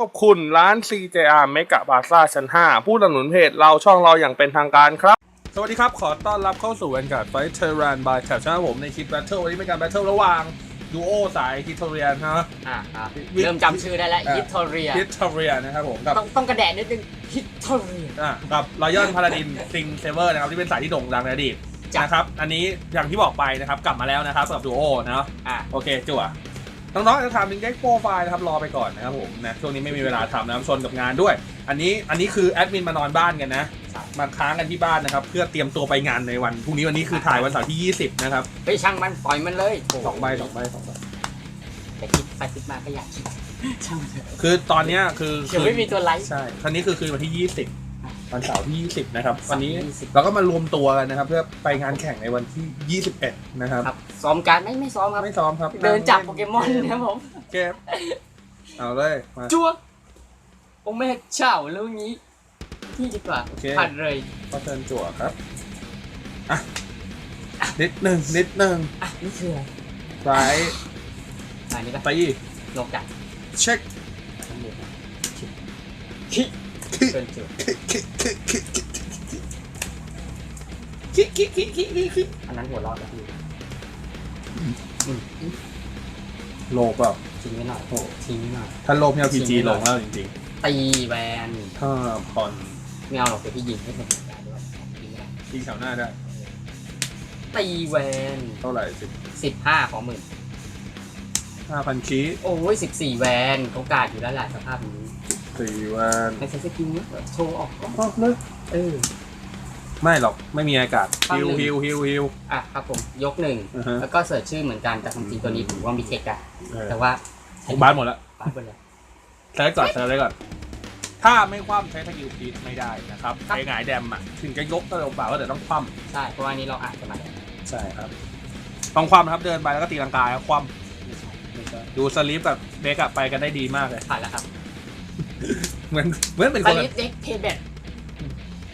ขอบคุณร้าน CJR เมกะบาซ่าชั้น 5 ผู้สนับสนุนเพจเราช่องเราอย่างเป็นทางการครับ สวัสดีครับ ขอต้อนรับเข้าสู่วันการไฟเทอร์รันบายแถบช่องผมในคลิปแบทเทิลวันนี้เป็นการแบทเทิลระหว่างดูโอสายฮิตเทเรียนฮะ อ่าครับวิเริ่มจำชื่อได้แล้วอะฮิตทอเรียฮิตเทเรียนะครับผมกับต้องต้องกระแดะนิดนึงฮิตทอเรียอะกับรอยอนพาราดินซิงเซเวอร์นะครับที่เป็นสายที่โด่งดังในอดีตจ้ะนะครับ อันนี้อย่างที่บอกไปนะครับกลับมาแล้วนะครับกับดูโอนะอ่าโอเคจั่ว น้องๆจะทำลิงก์ได้โปรไฟล์นะครับรอไปก่อนนะครับผมนะช่วงนี้ไม่มีเวลาทำนะครับชนกับงานด้วย อันนี้อันนี้คือแอดมินมานอนบ้านกันนะมาค้างกันที่บ้านนะครับ เพื่อเตรียมตัวไปงานในวันพรุ่งนี้วันนี้คือถ่ายวันเสาร์ที่ 20 นะครับไปช่างมันปล่อยมันเลยโสองใบสองใบสองใบแต่คิดไปคิดมาก็อยากคิดช่างมันเถอะคือตอนเนี้ยคือเดี๋ยวไม่มีตัวไลค์ใช่ครั้นี้คือคืนวันที่ 20 วันเสาร์ที่ 20 นะครับ วันนี้20เราก็มารวมตัวกันนะครับ เพื่อไปงานแข่งในวันที่ 21 นะครับ ครับซ้อมการไม่ไม่ซ้อมครับ ไม่ซ้อมครับเดินจับโปเกมอนนะครับผมเกมเอาเลยมา จัวโอ้แม่เจ้าแล้วงี้ที่ดีกว่าโอเค ผ่านเลยก็เชิญจั่วครับ อะ นิดหนึ่งนิดหนึ่งอะนี่คืออะไรไลท์อันนี้ปะตีลงจากเช็ค ทั้งหมดคิเชิญจัวคิคิคิคิคิอันนั้นหัวรอดแล้วพี่โลภเปล่าทิ้งไว้หน่อยโอ้ทิ้งไว้หน่อยถ้าโลภเนี่ยพีจีจริงๆลงแล้วจริงตีแวนๆ ถ้าผ่อนไม่เอาหรอกเดี๋ยวพี่ยิงให้ผมได้ด้วยยิงไม่ได้ยิงแถวหน้าได้ ตีแวนเท่าไหร่สิบสิบห้าของหมื่นห้าพันคีโอ้ยสิบสี่แวนเขากาดอยู่แล้วแหละสภาพนี้ สี่วันไม่ใช่สกิลนี้โชว์ออกก็อ๋อเลยเออ ไม่หรอกไม่มีอากาศปั้นฮิวหนึ่ง ฮิวฮิวฮิว อะครับผมยกหนึ่งอือฮะ แล้วก็เสิร์ชชื่อเหมือนกันแต่ความจริงตัวนี้ผมว่ามีเทคอะเออแต่ว่าบ้านหมดแล้วบ้านหมดเลย ใช้ก่อนใช้ไว้ก่อน ถ้าไม่คว่ำใช้สกิลพีทไม่ได้นะครับใช้หงายแดมอะถึงจะยกก็ลงเปล่าก็เดี๋ยวต้องคว่ใช่เพราะว่านี้เราอ่านกันมาแล้วำใช่ครับต้องคว่ำนะครับเดินไปแล้วก็ตีลังกาแล้วคว่ไม่ใช่ำดูสลีปกับเบกอะไปกันได้ดีมากเลยผ่านแล้วครับ เหมือนเหมือนเป็นสคนลิละปเด็กเพย์แบท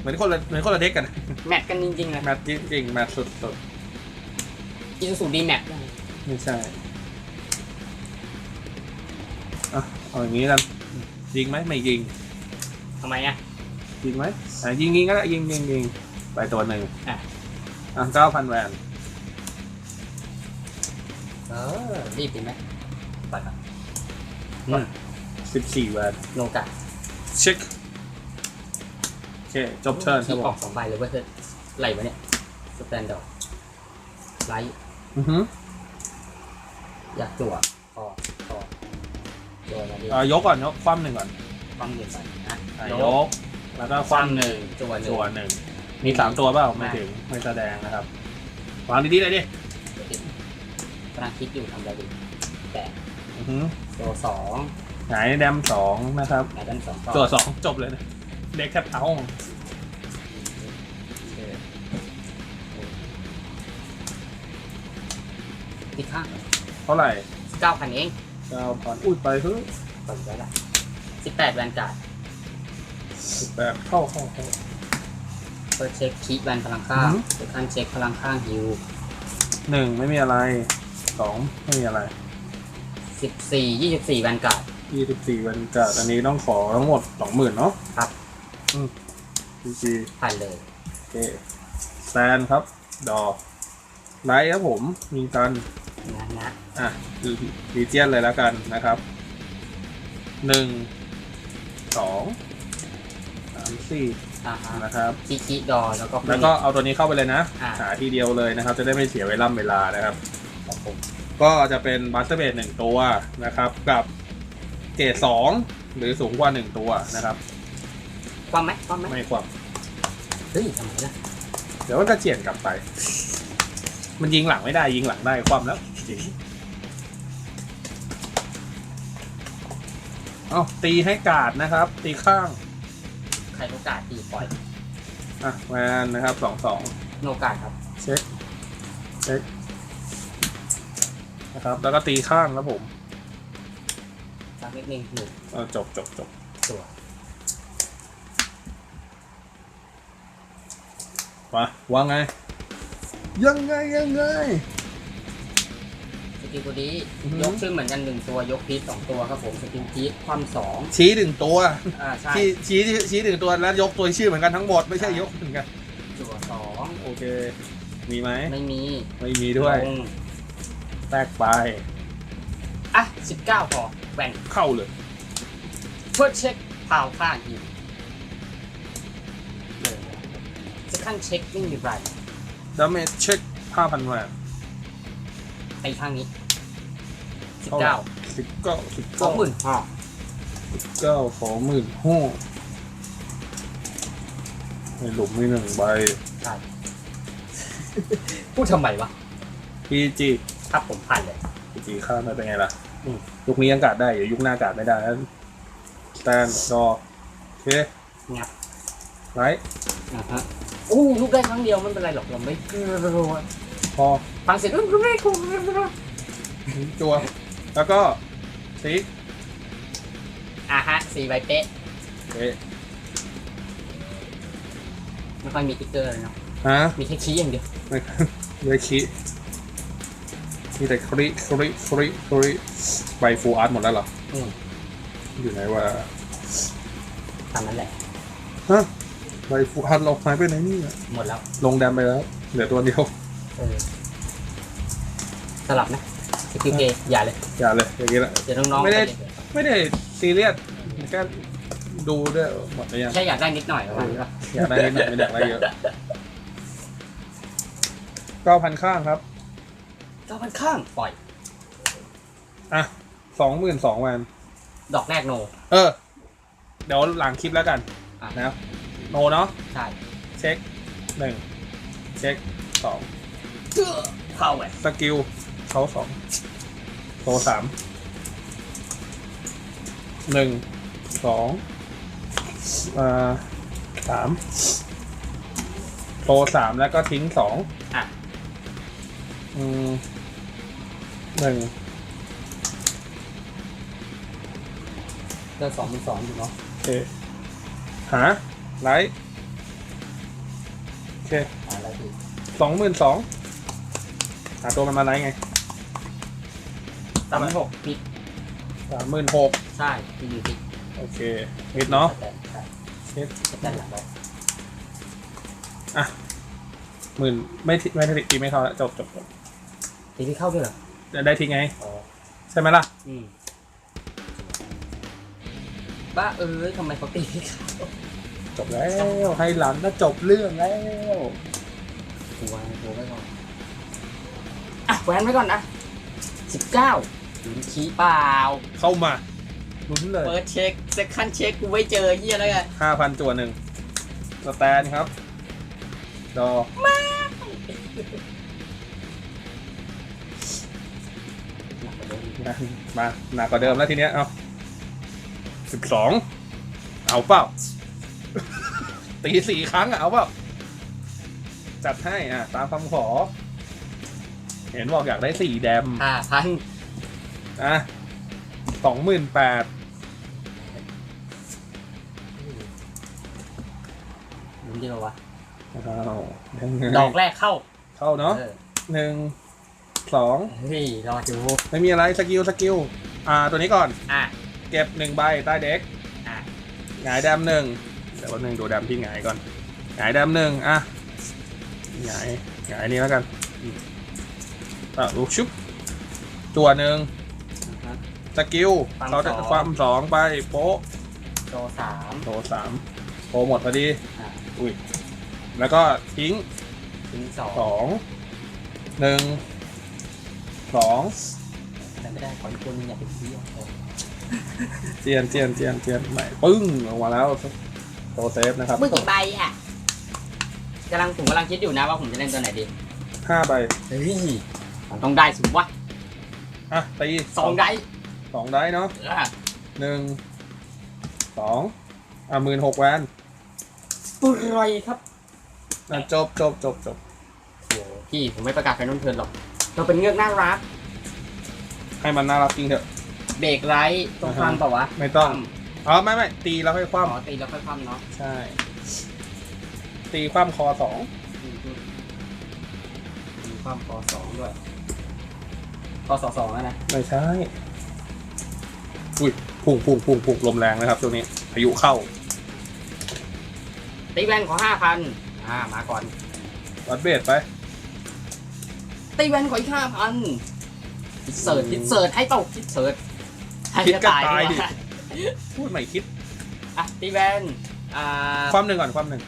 เหมือนคนละเหมือนคนละเด็กกันแมทกันจริงๆนะแมทจริงๆแมทสุดสุดอีซูซูดีแมทๆไม่ใช่อะเอาอย่างนี้กันยิงไหมไม่ยิงทำไมอะ ยิงไหมอะยิงยิงก็ได้ยิงยิงยิงไปตัวหนึ่งอะ อะเก้าพันแวนเออรีบดีไหมปัดครับ สิบสี่แวนโนกาเช็คโอเคจบเทิร์นครัที่บผออมกสองใบเลยเว่าเธอไหลวะเนี่ยสแตนดอร์ดไลท์อือฮึอยากจั่วพอพอโดนมาดิเอ่อยกก่อนยกคว่ำหนึ่งก่อนความเงินไปนะอะยกแล้วก็คว่ำหนึ่งจั่วหนึ่งตัวหนึ่งมีสามตัวเปล่าไม่ถึงไม่แสดงนะครับวางดีๆเลยดิเดี๋ยวดิกำลังคิดอยู่ทำอะไรดีแต่อือฮึตัวสอง หงายแดมสองนะครับไหนด้านสองตัวสองจบเลยนะเด็กแทบเท้าติดข้างเท่าไหร่เก้าพันเองเก้าพันอุ้ยไปเฮ้ยเปิดไว้ละสิบแปดแวนการ์ดสิบแปดเข้าเข้าเข้าเปิดเช็คคีแวนพลังข้างอือฮึเปิดขั้นเช็คพลังข้างฮิวหนึ่งไม่มีอะไรสองไม่มีอะไรสิบสี่ยี่สิบสี่แวนการ์ด ยี่สิบสี่วันจัดอันนี้ต้องขอทั้งหมดสองหมื่นเนาะครับ อืมจีจีผ่านเลย โอเคแซนครับ ดอไลท์ครับผมมีกัน นะนะอะคือดีเจียนเลยแล้วกันนะครับหนึ่งสองสามสี่อ่าฮะนะครับคีคีดอแล้วก็แล้วก็เอาตัวนี้เข้าไปเลยนะ อ่าหาทีเดียวเลยนะครับ จะได้ไม่เสียเวลาเวลานะครับ ครับผมก็จะเป็นบัสเตอร์เบดหนึ่งตัวนะครับ กับ เกรดสองหรือสูงกว่าหนึ่งตัวนะครับ ความไหมความไหมไม่ความ เฮ้ยทำไมล่ะเดี๋ยวมันจะเจียนกลับไป มันยิงหลังไม่ได้ยิงหลังได้ความแล้วจริงเอาตีให้กาดนะครับ ตีข้างใครโอกาสตีปล่อยอะแวนนะครับสองสองโนกาสครับเช็คเช็คนะครับ แล้วก็ตีข้างครับผมสัก นิดนึงหนึ่งเออจบจบจบตัวมาว่าไง ยังไงยังไงสกิลกิลตัวนี้อือฮึยกขึ้นเหมือนกันหนึ่งตัวยกพีทสองตัวครับผมสกิลพีทความสองชี้หนึ่งตัวอ่าใช่ชี้ชี้ชี้หนึ่งตัวแล้วยกตัวชื่อเหมือนกันทั้งหมดไม่ใช่ยกเหมือนกันจั่วสองโอเค มีไหมไม่มีไม่มีด้วยลงแตกไปอะสิบเก้าพอ แหวนเข้าเลย เพื่อเช็คพาวข้างอีกเลยจะขั้นเช็คไม่มีไรดาเมจเช็คห้าพันแวนไอ้ข้างนี้สิบเท่าไหร่เก้าสิบเก้าสิบสอเก้างหมื่นห้าสิบเก้าสองหมื่นห้าในหลุมมีหนึ่งใบใช่พูดทำไมวะพีจีถ้าผมผ่านเลยพีจีข้ามได้เป็นไงล่ะอืม ยุคนี้ยังกาดได้เดี๋ยวยุคหน้ากาดไม่ได้สแตนดอโอเคงับ ไรอ่าฮะอู้ลูกได้ครั้งเดียวไม่เป็นไรหรอกเราไม่เกลัวพอฟังเสร็จแล้วไม่กลัวจัว แล้วก็ซิกอะฮะสี่ใบเป๊ะเอ๊ะไม่ค่อยมีติ๊กเกอร์เลยเนาะฮะมีแค่ชี้อย่างเดียวไม่เลยคิ มีแต่คริคริคริคริใบฟูอาร์ตหมดแล้วเหรออืมอยู่ไหนวะตามนั้นแหละ ฮะใบฟูอาร์ตเราหายไปไหนเนี่ยหมดแล้ว ลงแดมไปแล้ว เหลือตัวเดียว เออ สลับนะสกิลเกย์อย่าเลย อย่าเลยอย่างนี้ละ เดี๋ยวน้องๆไม่ได้ปเลยไม่ได้ซีเรียสแค่ดูด้วยหมดไปยังแค่อยากได้นิดหน่อยประมาณนี้ป่ะอยากได้นิดหน่อยไม่อยากได้เยอะเก้าพันข้างครับ เก้าพันข้างปล่อย อะสองหมื่นสองวัน ดอกแรกโน เออ เดี๋ยวหลังคลิปแล้วกันอะ นะครับโนเนาะใช่เช็คหนึ่งเช็คสองเข้าไปสกิลเขาสองโซสามหนึ่งสองอ่าสามโซสามแล้วก็ทิ้งสองอะ อืม หนึ่งเจอสองเป็นสองอยู่เนาะโอเคหาไลท์โอเคอ่าแล้วดีสองหมื่นสองหาตัวมันมาไลท์ไงสามพันหกปิดสามหมื่นหกใช่ที่อยู่ที่โอเคมิดเนาะใช่ใช่มิดสแตนหลังไปหมื่นไม่ทิไม่ได้ตีไม่เข้าแล้วจบจบจบตีที่เข้าด้วยเหรอ จะได้ทิ้งไง อ๋อใช่ไหมล่ะ อืมบ้าเอ้ยทำไมเขาตีที่เข้าจบแล้ว ให้หลังก็จบเรื่องแล้วหัวหัวไว้ก่อนอะแหวนไว้ก่อนนะสิบเก้าถึงขี้เปล่า เข้ามาลุ้นเลยเปิดเช็คเซคันเช็คกูไม่เจอเฮียอะไรกันห้าพันจัวหนึ่งสแตนครับ ดอ มาหนักกว่าเดิมแล้วทีเนี้ย เอาสิบสองเอาเปล่า ตีสี่ครั้งอะเอาเปล่า จัดให้อะ ตามคำขอ เห็นบอกอยากได้สี่แดม ห้าพันอะสองหมื่นแปดลุ้นดีกว่าวะอ้าวยังไงดอกแรกเข้าเข้าเนาะออหนึ่ง สองเฮ้ยรอดูไม่มีอะไรสกิลสกิลอ่าตัวนี้ก่อน อะ เก็บหนึ่งใบใต้เด็กอะ หงายแดมหนึ่งเดี๋ยววันหนึ่งดูแดมที่หงายก่อนหงายแดมหนึ่งอะหงายหงายนี่แล้วกันอืมอะลูกชุบตัวหนึ่งอะฮะสกิลความเขาจะสอง ความสองไปโป๊ะโตสามโตสามโป๊ะหมดพอดี อะอุ้ยแล้วก็ทิ้งถึงสองสองหนึ่ง สองแต่ไม่ได้ขออีกคนนึงอย่าเป็นเที่ยวโอ้เจียนเจียนเจียนเจียนใหม่ปึ้งออกมาแล้วโตเซฟนะครับมือกี่ใบอะกำลังผมกำลังคิดอยู่นะว่าผมจะเล่นตัวไหนดีห้าใบเฮ้ยมันต้องได้สิวะอะตีสองได้สองได้เนาะอะหนึ่งสองอะหมื่นหกแวนปุยไรครับอะจบจบจบจบโอ้พี่ผมไม่ประกาศแฟนนนเทิร์นหรอก เราเป็นเงือกน่ารักให้มันน่ารักจริงเถอะ เบรกไรต้องฟังเปล่าวะไม่ต้อง อ๋อไม่ไม่ตีแล้วค่อยคอ๋ว่อตีแล้วค่อยคว่ำเนาะำใช่ ตีคว่ำคอสองอืมอืมมีความพอสองด้วยก็สองสองแล้วนะไม่ใช่ อุ้ยพุ่งพุ่งพุ่งพุ่งลมแรงนะครับช่วงนี้พายุเข้าตีแวนขอห้าพันอ่ามาก่อนวัดเบสไป ตีแวนขออีกห้าพันคิดเสิร์ชคิดเสิร์ชให้ตกคิดเสิร์ชให้คิดก็จะตายตายดิดีกว่าพูดใหม่คิด อะตีแวนอ่าความหนึ่งก่อนความหนึ่ง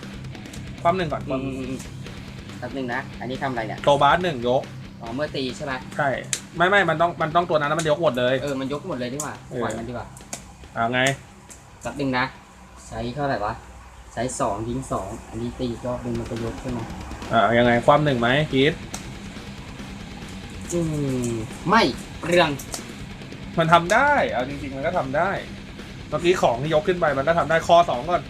ความหนึ่งก่อนคอืวามมอืมอืมแป๊บนึงนะ อันนี้ทำอะไรเนี่ย โตบาสหนึ่งยก อ๋อเมื่อตีใช่ไหมใช่ ไม่ไม่มันต้องมันต้องตัวนั้นแล้วมันยกหมดเลย เออมันยกหมดเลยดีกว่าเออปล่อยมันดีกว่าอ่าไง แป๊บนึงนะ ใช้เท่าไหร่วะ ใช้สองยิงสองอันนี้ตีก็ดึงมันจะยกใช่ไหมอ่ายังไงความหนึ่งไหมคิด อืมไม่เรื่องมันทำได้ เอาจริงๆ มันก็ทำได้ เมื่อกี้ของที่ยกขึ้นไปมันก็ทำได้คอสองก่อน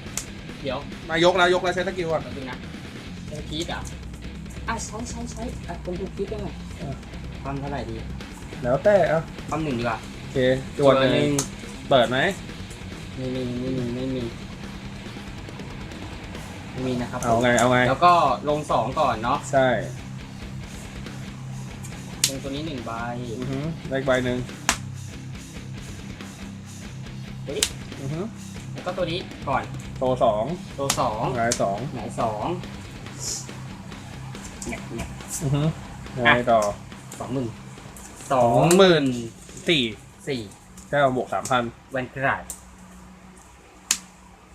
เดี๋ยวมายกแล้วยกแล้วใช้สกิลก่อน แป๊บนึงนะใช้พีทอะอะใช้ใช้ใช้อะคนดูพีทได้ไงเออ ความเท่าไหร่ดีแล้วแต่เอะความหนึ่งดีกว่าโอเคจวนหนึ่งเปิดไหม ไม่มีไม่มีไม่มีไม่มีนะครับเอาไง เอาไง แล้วก็ลงสองก่อนเนาะใช่ลง ตัวนี้หนึ่งใบอือฮึได้อีกใบหนึ่งเฮ้ยอือฮึแล้วก็ตัวนี้ก่อนโตสองตัวสองหงายสองหงายสองเนี่ยเนี่ยอือฮึยังไงต่อสองหมื่นสองหมื่นสี่สี่แค่เอาบวกสามพันแวนกราด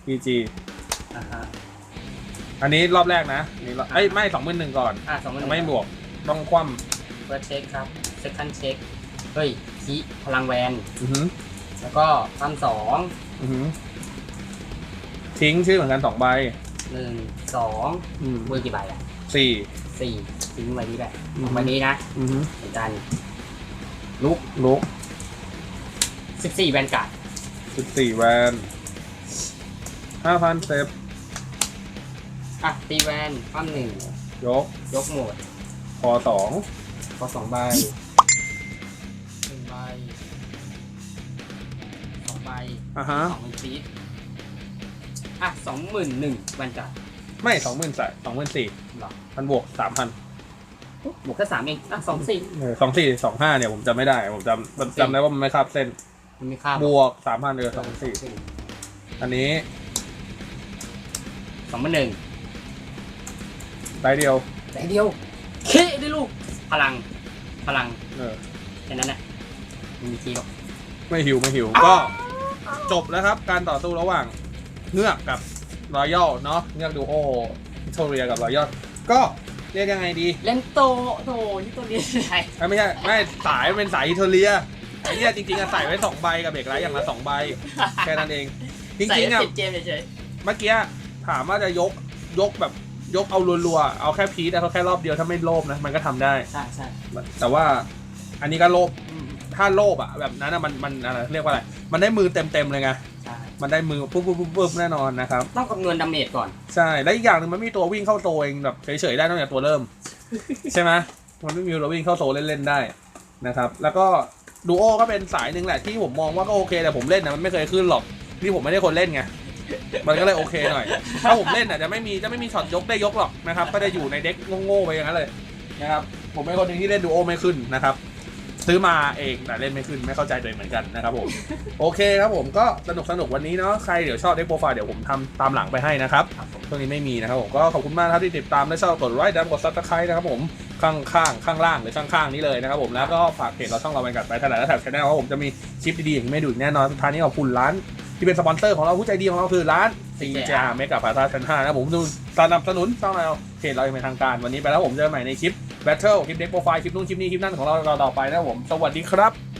PG อ่าฮะอันนี้รอบแรกนะอันนี่รอบเอ้ยไม่สองหมื่นหนึ่งก่อน อะสองหมื่นยังไม่บวกต้องคว่ เฟิร์สเช็คครับเซคันด์เช็คเฮ้ยคีพลังแวนำอือฮึแล้วก็ตั้มสองอือฮึทิ้งชื่อเหมือนกันสองใบหนึ่งสองอืมมือกี่ใบอะสี่ สี่ทิ้งใบนี้แหละอือฮึ ใบนี้นะอือฮึเหมือนกันลุกลุกสิบสี่แวนการ์ดสิบสี่แวนห้าพันเซฟอะตีแวนปั้มหนึ่งยกยกโหมด คอสองพ อสองใบหนึ่งใบสองใบอะฮะ สองหมื่นฟีดอะสองหมื่นหนึ่งแวนการ์ดไม่สองหมื่นใส่สองหมื่นสี่หรอมันบวกสามพันบวกแค่สามเองอะสองสี่สองสี่สองห้าเนี่ยผมจำไม่ได้ ผมจำผมจำได้ว่ามันไม่คาบเส้น มันมีค่าบวกสามพันเออสองสี่อันนี้สองหมื่นหนึ่งได้เดียวแต่เดียวเคได้ลูก พลัง พลังเออ แค่นั้นแหละไม่มีทีหรอกไม่หิวไม่หิวก็จบแล้วครับ การต่อสู้ระหว่างเงือกกับรอยัลเนาะเงือกดูโอวิโทเรียกับรอยัลก็เรียกยังไงดีเล่นโตโตนี่ตัวนี้อะไรเอ้ยไม่ใช่ไม่สายเป็นสายอิตาเลียไอ้เนี่ยจริงๆอะใส่ไว้สองใบกับเบรกไลท์อย่างละสองใบแค่นั้นเองจใส่ริงๆแล้วอะ ติดเกมเฉยเมื่อกี้ถามว่าจะยกยกแบบ ยกเอารัวๆ เอาแค่พีทแต่เขาแค่รอบเดียวถ้าไม่โลภนะ มันก็ทำได้ๆใช่ใช่แต่ว่าอันนี้ก็โลภถ้าโลภอะแบบนั้นอะมันมันอะไรเรียกว่าอะไร มันได้มือเต็มๆเลยไง ใช่มันได้มือปุ๊บปุ๊บปุ๊บปุ๊บแน่นอนนะครับ ต้องคำนวณดาเมจก่อน ใช่ แล้วอีกอย่างหนึ่งมันไม่มีตัววิ่งเข้าโซเองแบบเฉยๆได้ตั้งแต่ตัวเริ่ม ใช่ไหมมันไม่มีตัววิ่งเข้าโซเล่นๆได้นะครับ แล้วก็ดูโอก็เป็นสายหนึ่งแหละที่ผมมองว่าก็โอเคแต่ผมเล่นนะมันไม่เคยขึ้นหรอกนี่ผมไม่ได้คนเล่นไง มันก็เลยโอเคหน่อย ถ้าผมเล่นอะจะไม่มีจะไม่มีช็อตยกได้ยกหรอกนะครับ ก็จะอยู่ในเด็กโง่ๆไปอย่างนั้นเลยนะครับ ผมเป็นคนหนึ่งที่เล่นดูโอไม่ขึ้นนะครับ ซื้อมาเองแต่เล่นไม่ขึ้นไม่เข้าใจตัวเองเหมือนกันนะครับผมโอเคครับผมก็สนุกสนุกวันนี้เนาะใครเดี๋ยวชอบเด็กโปรไฟล์เดี๋ยวผมทำตามหลังไปให้นะครับช่วงนี้ไม่มีนะครับผมก็ขอบคุณมากครับที่ติดตามและชอบกดไลค์และกดซับสไครต์นะครับผมข้างข้างข้างล่างหรือข้างข้างนี้เลยนะครับผมแล้วก็ฝากเพจเราช่องเราไปกัดไปถนัดและแถบชแนลว่าผมจะมีคลิปดีๆอย่างไม่ดูอีกแน่นอนสุดท้ายนี้ขอบคุณร้าน ที่เป็นสปอนเซอร์ของเราผู้ใจดีของเราคือร้าน CJR เมกะพาซาชั้น5นะครับผมดูสนับสนุนช่องเราเพจเราอย่างเป็นทางการวันนี้ไปแล้วผมเจอกันใหม่ในคลิป Battle คลิปเด็กโปรไฟล์คลิปนู้นคลิปนี้คลิปนั้นของเราต่อไปนะครับผมสวัสดีครับ